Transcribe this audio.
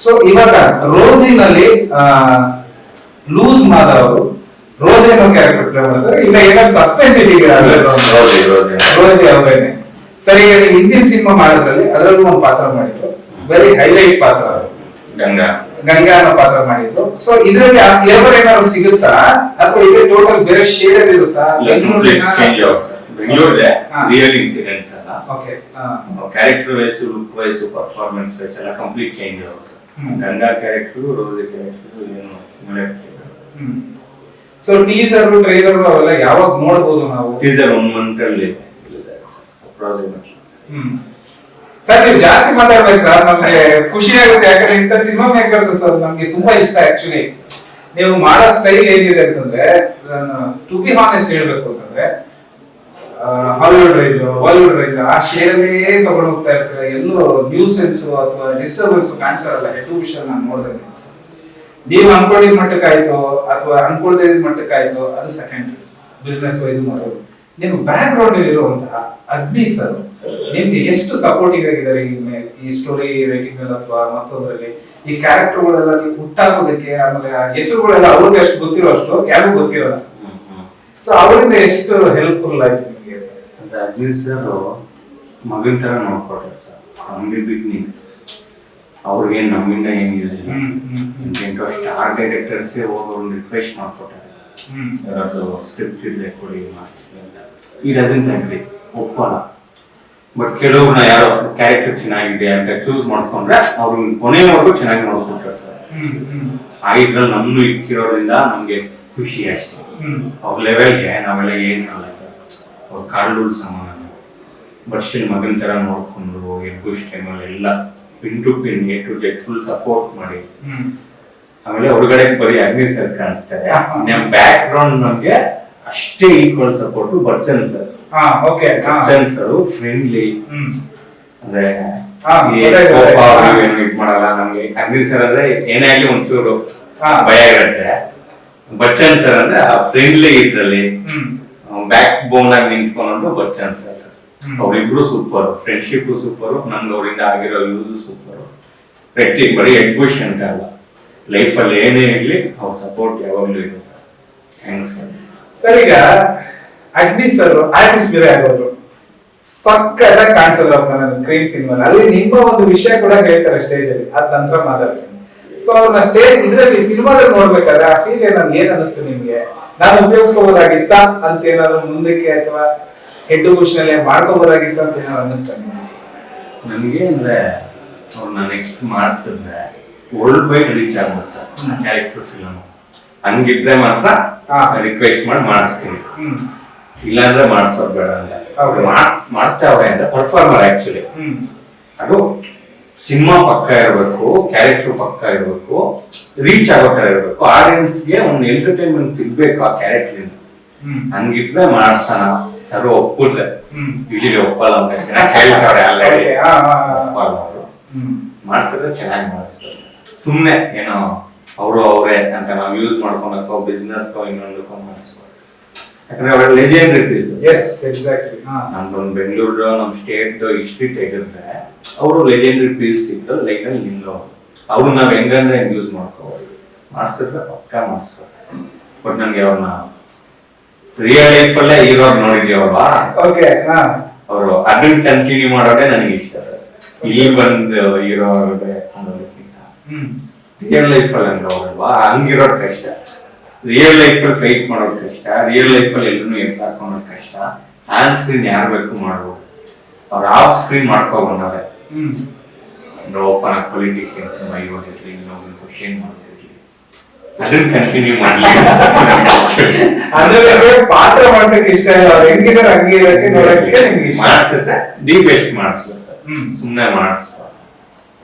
So ಇವಾಗ ರೋಸಿನಲ್ಲಿ loose ಮಾಡೋರು ಅವರು ರೋಸಿ ಅನ್ನೋ ಕ್ಯಾರೆಕ್ಟರ್ ಪ್ಲೇ ಮಾಡ್ತಾರೆ. ಇಲ್ಲ ಏನಾದ್ರು ಸಸ್ಪೆನ್ಸ್. ರೋಸಿ ಅವರೇನೆ ಸರಿ ಈಗ ಹಿಂದಿನ ಸಿನಿಮಾ ಮಾಡೋದ್ರಲ್ಲಿ ಅದರಲ್ಲೂ ಒಂದು ಪಾತ್ರ ಮಾಡಿದ್ರು ವೆರಿ ಹೈಲೈಟ್ ಪಾತ್ರ ಗಂಗಾ. ಗಂಗಾ ಅನ್ನೋ ಪಾತ್ರ ಮಾಡಿದ್ರು ಸೊ ಇದ್ರಲ್ಲಿ ಆ ಫ್ಲೇವರ್ ಏನಾದ್ರು ಸಿಗುತ್ತಾ? ಅಥವಾ ಇದೆ ಟೋಟಲ್ ಬೇರೆ ಶೇಡ್ ಇರುತ್ತಾ? ಹಾ. ರಿಯಲ್ ಇನ್ಸಿಡೆಂಟ್ಸ್ ಅಲ್ಲ okay character wise look wise performance wise ಎಲ್ಲ ಕಂಪ್ಲೀಟ್ ಚೇಂಜ್ ಆಗುತ್ತೆ. ಗಂಗಾ ಕ್ಯಾರೆಕ್ಟರ್ ರೋಜ್ ಕ್ಯಾರೆಕ್ಟರ್ ಏನು ಸಿಮಿಲರ್ ಸೊ ಟೀಸರ್ ಟ್ರೈಲರ್ ಅವೆಲ್ಲ ಯಾವಾಗ ನೋಡಬಹುದು ನಾವು? ಟೀಸರ್ ಒನ್ ಮಂತ್ ಅಲ್ಲಿ ಹ್ಮ್. ಸರ್ ನೀವು ಜಾಸ್ತಿ ಮಾತಾಡ್ಬೇಕು ಸರ್. ನಮಗೆ ಖುಷಿ ಆಗುತ್ತೆ. ಯಾಕಂದ್ರೆ ಇಂಥ ಸಿನಿಮಾ ಮೇಕರ್ಸ್ ಸರ್ ನಮ್ಗೆ ತುಂಬಾ ಇಷ್ಟ ಆಕ್ಚುಲಿ ನೀವು ಮಾಡೋ ಸ್ಟೈಲ್ ಏನಿದೆ ಅಂತಂದ್ರೆ ಟು ಬಿ ಹಾನೆಸ್ಟ್ ಹೇಳ್ಬೇಕು ಅಂತಂದ್ರೆ ಹಾಲಿವುಡ್ ರೈಜ್ ಬಾಲಿವುಡ್ ರೈಜ್ ಆ ಶೇರಲ್ಲೇ ತಗೊಂಡು ಹೋಗ್ತಾ ಇರ್ತಾರೆ. ಎಲ್ಲೂ ನ್ಯೂಸೆನ್ಸ್ ಅಥವಾ ಡಿಸ್ಟರ್ಬೆನ್ಸ್ ಕಾಣ್ತಾರಲ್ಲ ಹೆಡ್ ವಿಷಯ ನಾನು ನೋಡಿದ್ರೆ ನೀವು ಅನ್ಕೊಂಡಿದ್ ಮಟ್ಟಕ್ಕಾಯ್ತು ಅಥವಾ ಅನ್ಕೊಳ್ದೇ ಇದ್ ಮಟ್ಟಕ್ಕಾಯ್ತು ಅದು ಸೆಕೆಂಡ್ ಬಿಸ್ನೆಸ್ ವೈಸ್ ಮಾಡೋದು ನಿಮ್ಮ ಬ್ಯಾಕ್ ಗ್ರೌಂಡ್ ಇರುವಂತಹ ಅಗ್ನಿ ಸರ್ ನಿಮ್ಗೆ ಎಷ್ಟು ಸಪೋರ್ಟಿವ್ ಆಗಿದ್ದಾರೆ ಈ ಈ ಸ್ಟೋರಿ ರೈಟಿಂಗ್ ಅಲ್ಲಿ ಅಥವಾ ಮತ್ತೊಂದರಲ್ಲಿ? ಈ ಕ್ಯಾರೆಕ್ಟರ್ಗಳೆಲ್ಲ ನೀವು ಹುಟ್ಟಾಗೋದಕ್ಕೆ ಆಮೇಲೆ ಆ ಹೆಸರುಗಳೆಲ್ಲ ಅವ್ರಿಗೆ ಎಷ್ಟು ಗೊತ್ತಿರೋ ಅಷ್ಟು ಯಾರಿಗೂ ಗೊತ್ತಿರೋಲ್ಲ. ಸೊ ಅವರಿಂದ ಎಷ್ಟು ಹೆಲ್ಪ್ಫುಲ್ ಆಯ್ತು? ಅಜ್ಮೀರ್ ಸರ್ ಮಗನ್ ತರ ನೋಡ್ಕೊಟ್ರೆ ಸರ್. ನಮ್ಗೆ ಬಿಗ್ನಿಂಗ್ ಅವ್ರಿಗೆ ನಮ್ಮಿಂದ ಏನು ಯೂಸ್ ಇಲ್ಲ. ಎಂಟು ಸ್ಟಾರ್ ಡೈರೆಕ್ಟರ್ಸ್ ಹೋಗಿ ಅವ್ರನ್ನ ರಿಕ್ವೆಸ್ಟ್ ಮಾಡ್ಕೊಟ್ಟಾರೆ. ಯಾರಾದ್ರು ಸ್ಕ್ರಿಪ್ಟ್ ಇರಲಿ ಕೊಡಿ ಮಾಡ್ತೀವಿ ಅಂತ. ಈ ಡಸಂಟ್ ಅಗ್ರಿ ಒಪ್ಪಲ್ಲ. ಬಟ್ ಕೆಲವ್ರನ್ನ ಯಾರೋ ಕ್ಯಾರೆಕ್ಟರ್ ಚೆನ್ನಾಗಿದೆ ಅಂತ ಚೂಸ್ ಮಾಡ್ಕೊಂಡ್ರೆ ಅವ್ರನ್ನ ಕೊನೆಯವರೆಗೂ ಚೆನ್ನಾಗಿ ನೋಡ್ಕೊಟ್ರೆ ಸರ್. ಆ ಇದ್ರಲ್ಲಿ ನಮ್ಮನ್ನು ಇಕ್ಕಿರೋದ್ರಿಂದ ನಮಗೆ ಖುಷಿ ಅಷ್ಟೇ. ಅವ್ರ ಲೆವೆಲ್ಗೆ ನಾವೆಲ್ಲ ಏನಲ್ಲ ಸರ್. ಅವ್ರ ಕಾಳು ಸಮಾನ. ಬಟ್ ಸ್ಟಿಲ್ ಮಗನ್ ತರ ನೋಡ್ಕೊಂಡು ಎಗ್ಗುಸ್ ಟೈಮಲ್ಲಿ ಎಲ್ಲ pin to pin A to Z full support ಮಾಡಿ. ಆಮೇಲೆ ಹೊರಗಡೆ ಬರೀ ಅಗ್ನಿ ಸರ್ ಕಾಣಿಸ್ತಾರೆ. ನಮ್ಮ ಬ್ಯಾಕ್ ಗ್ರೌಂಡ್ ನಮ್ಗೆ ಅಷ್ಟೇ ಈಕ್ವಲ್ ಸಪೋರ್ಟ್ ಬಚ್ಚನ್ ಸರ್ ಹಾ ಓಕೆ ಬರ್ಚನ್ ಸರ್ ಫ್ರೆಂಡ್ಲಿ ಅಂದ್ರೆ ಇದ್ ಮಾಡಲ್ಲ ನಮ್ಗೆ ಅಗ್ನಿ ಸರ್ ಅಂದ್ರೆ ಏನೇ ಆಗ್ಲಿ ಒಂಚೂರು ಹಾ. ಭಯ ಇರುತ್ತೆ. ಬಚ್ಚನ್ ಸರ್ ಅಂದ್ರೆ ಫ್ರೆಂಡ್ಲಿ ಇದ್ರಲ್ಲಿ. ಬ್ಯಾಕ್ ಬೋನ್ ಆಗಿ ನಿಂತ್ಕೊಂಡು ಬರ್ಚಾನ್ಸ್ ಸರ್. ಹ್ಮ್. ಅವ್ರಿಬ್ರು ಸೂಪರ್ ಫ್ರೆಂಡ್ಶಿಪ್ ಸೂಪರ್ ನಮ್ಗೆ ಅವರಿಂದ ಆಗಿರೋ ಯೂಸ್ ಸೂಪರ್ ಪ್ರತಿ ಬರೀ ಅಂತ ಅಲ್ಲ ಲೈಫ್ ಅಲ್ಲಿ ಏನೇ ಇರಲಿ ಅವ್ರ ಸಪೋರ್ಟ್ ಯಾವಾಗ್ಲೂ ಇದೆ ಸರ್. ಥ್ಯಾಂಕ್ಸ್ ಸರ್ ಈಗ ಅಗ್ನಿ ಸರ್ ಆರ್ಟಿಸ್ಟ್ ಬೇರೆ ಆಗೋದ್ರು ಸಕ್ಕತ್ತಾಗಿ ಕಾಣಿಸಲ್ಲ ನನ್ನ ಕ್ರೀಮ್ ಸಿನಿಮಾ ಅಲ್ಲಿ ನಿಮ್ಮ ಒಂದು ವಿಷಯ ಕೂಡ ಹೇಳ್ತಾರೆ ಸ್ಟೇಜ್ ಅಲ್ಲಿ ಅದ್ ನಂತರ ಮಾತಾಡ್ತೀನಿ. ಸೊ ಅವ್ರನ್ನ ಸ್ಟೇಜ್ ಇದ್ರಲ್ಲಿ ಸಿನಿಮಾದಲ್ಲಿ ನೋಡ್ಬೇಕಾದ್ರೆ ಆ ಫೀಲ್ ಏನಾದ್ರು ಏನ್ ಅನಿಸ್ತು ನಿಮ್ಗೆ? ನಾನು ಉಪಯೋಗಿಸ್ಕೋಬೋದಾಗಿತ್ತ? ಅಂತ ಏನಾದ್ರು ಮುಂದಕ್ಕೆ ಅಥವಾ ಹೆಡ್ನಲ್ಲಿ ಮಾಡ್ಕೋಬೋದಾಗಿತ್ತ ಅಂತ ಏನಾದ್ರು ಅನ್ನಿಸ್ತಾ? ನಿಮ್ಗೆ ನನಗೆ ಅಂದ್ರೆ ಅವ್ರನ್ನ ನೆಕ್ಸ್ಟ್ ಮಾಡಿಸಿದ್ರೆ ವರ್ಲ್ಡ್ ವೈಡ್ ರೀಚ್ ಆಗ್ಬೋದು ಸರ್ ಹ್ಮ್. ಕ್ಯಾರೆಕ್ಟರ್ಸ್ ಇಲ್ಲ ಹಂಗಿದ್ರೆ ಮಾತ್ರ. ರಿಕ್ವೆಸ್ಟ್ ಮಾಡಿ ಮಾಡಿಸ್ತೀನಿ. ಇಲ್ಲಾಂದ್ರೆ ಮಾಡಿಸೋದು ಬೇಡ ಅಂತ. ಮಾಡ್ತಾವ್ರೆ ಅಂತ ಪರ್ಫಾರ್ಮರ್ ಆಕ್ಚುಲಿ ಹ್ಮ್. ಅದು ಸಿನಿಮಾ ಪಕ್ಕ ಇರಬೇಕು ಕ್ಯಾರೆಕ್ಟರ್ ಪಕ್ಕ ಇರಬೇಕು ರೀಚ್ ಆಗೋ ತರ ಇರಬೇಕು. ಆಡಿಯನ್ಸ್ಗೆ ಒಂದು ಎಂಟರ್ಟೈನ್ಮೆಂಟ್ ಸಿಗ್ಬೇಕು ಆ ಕ್ಯಾರೆಕ್ಟರ್ ಹ್ಮ್. ಹಂಗಿದ್ರೆ ಮಾಡ್ಸೋಣ. ಸರ್ ಒಪ್ಪಿದ್ರೆ. ಹ್ಮ್. ಯೂಶಲಿ ಒಪ್ಪಲ್ಲ ಅಂತ ಚೆನ್ನಾಗಿ ಆಲ್ರೆಡಿ. ಒಪ್ಪಲ್ಲ ಅವರು. ಹ್ಮ್. ಮಾಡ್ಸಿದ್ರೆ ಚೆನ್ನಾಗಿ ಮಾಡಿಸ್ತಾರೆ. ಸುಮ್ಮನೆ ಏನೋ ಅವರು ಅವರೇ ಅಂತ ನಾವು ಯೂಸ್ ಮಾಡ್ಕೊಂಡು ಅಥವಾ ಬಿಸ್ನೆಸ್ ಇನ್ನೊಂದಕ್ಕೋ ಮಾಡಿಸ್ಬೋದು. ಯಾಕಂದ್ರೆ ಅವರ ಲೆಜೆಂಡ್ರಿ ಪೀಸ್ ಎಸ್ ಎಕ್ಸಾಕ್ಟ್ಲಿ ನಮ್ದೊಂದು ಬೆಂಗಳೂರು ನಮ್ಮ ಸ್ಟೇಟ್ ಹಿಸ್ಟ್ರಿ ತೆಗೆದ್ರೆ ಅವರು ಲೆಜೆಂಡ್ರಿ ಪೀಸ್ ಇತ್ತು ಲೈಕ್ ಅಲ್ಲಿ ನಿಲ್ಲೋ ಅವ್ರು ನಾವ್ ಹೆಂಗಂದ್ರೆ ಹೆಂಗ್ ಯೂಸ್ ಮಾಡ್ಕೋಬೋದು. ಮಾಡ್ಸಿದ್ರೆ ಪಕ್ಕ ಮಾಡಿಸ್ಬೇಕು ಬಟ್ ನನ್ಗೆ ಅವ್ರನ್ನ ರಿಯಲ್ ಲೈಫ್ ಅಲ್ಲೇ ಇರೋರ್ ನೋಡಿದ್ಯಲ್ವಾ? ಓಕೆ ಹಾ. ಅವರು ಅದನ್ನ ಕಂಟಿನ್ಯೂ ಮಾಡೋದೇ ನನಗೆ ಇಷ್ಟ ಸರ್. ಇಲ್ಲಿ ಬಂದು ಇರೋ ಅನ್ನೋದಕ್ಕಿಂತ. ರಿಯಲ್ ಲೈಫ್ ಅಲ್ಲಿ ಹಂಗ ಅವರಲ್ವಾ ಹಂಗಿರೋ ಕಷ್ಟ ರಿಯಲ್ ಲೈಫಲ್ಲಿ ಫೈಟ್ ಮಾಡೋದು ಕಷ್ಟ ರಿಯಲ್ ಲೈಫಲ್ಲಿ ಎಲ್ಲರೂ ಎತ್ತ ಹಾಕೊಳೋದ್ ಕಷ್ಟ. ಆನ್ ಸ್ಕ್ರೀನ್ ಯಾರು ಬೇಕು ಮಾಡ್ಬೋದು. ಅವ್ರು ಆಫ್ ಸ್ಕ್ರೀನ್ ಮಾಡ್ಕೊ ಬಂದವ್ರೆ ಹ್ಮ್. ಅಂದ್ರೆ ಓಪನ್ ಆಗಿ ಪೊಲಿಟಿಷಿಯನ್ಸ್ ಬೈಯೋದಿರ್ಲಿ ಇನ್ನೊಬ್ರು ಕ್ವಶನ್ ಮಾಡೋದಿರ್ಲಿ ಅದನ್ನ ಕಂಟಿನ್ಯೂ ಮಾಡ್ಲಿ. ಅಂದ್ರೆ ಪಾತ್ರ ಮಾಡ್ಸಕ್ ಇಷ್ಟ ಇಲ್ಲ ಅವ್ರು ಹೆಂಗಿದಾರೆ ಹಂಗೆ ಇರಕ್ಕೆ ನೋಡಕ್ಕೆ ನಿಮ್ಗೆ ಮಾಡಿಸಿದ್ರೆ ದಿ ಬೆಸ್ಟ್ ಮಾಡಿಸ್ಬೇಕು ಸುಮ್ಮನೆ ಮಾಡಿಸ್